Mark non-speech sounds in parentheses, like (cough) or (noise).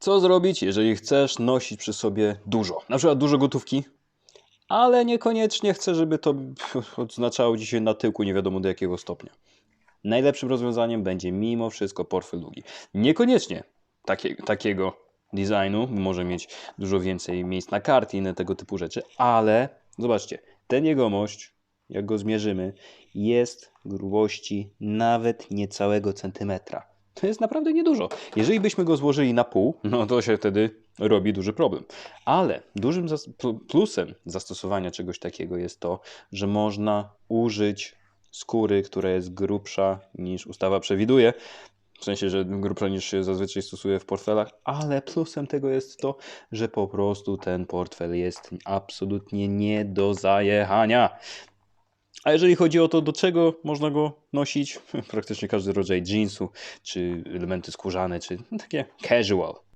Co zrobić, jeżeli chcesz nosić przy sobie dużo? Na przykład dużo gotówki, ale niekoniecznie chcę, żeby to (laughs) odznaczało dzisiaj na tyłku nie wiadomo do jakiego stopnia. Najlepszym rozwiązaniem będzie mimo wszystko portfel długi. Niekoniecznie takie, takiego designu, może mieć dużo więcej miejsc na karty i inne tego typu rzeczy, ale zobaczcie, ten jegomość, jak go zmierzymy, jest grubości nawet niecałego centymetra. To jest naprawdę niedużo. Jeżeli byśmy go złożyli na pół, no to się wtedy robi duży problem. Ale dużym plusem zastosowania czegoś takiego jest to, że można użyć skóry, która jest grubsza niż ustawa przewiduje. W sensie, że grubsza niż się zazwyczaj stosuje w portfelach, ale plusem tego jest to, że po prostu ten portfel jest absolutnie nie do zajechania. A jeżeli chodzi o to, do czego można go nosić, (laughs) praktycznie każdy rodzaj jeansu, czy elementy skórzane, czy takie casual.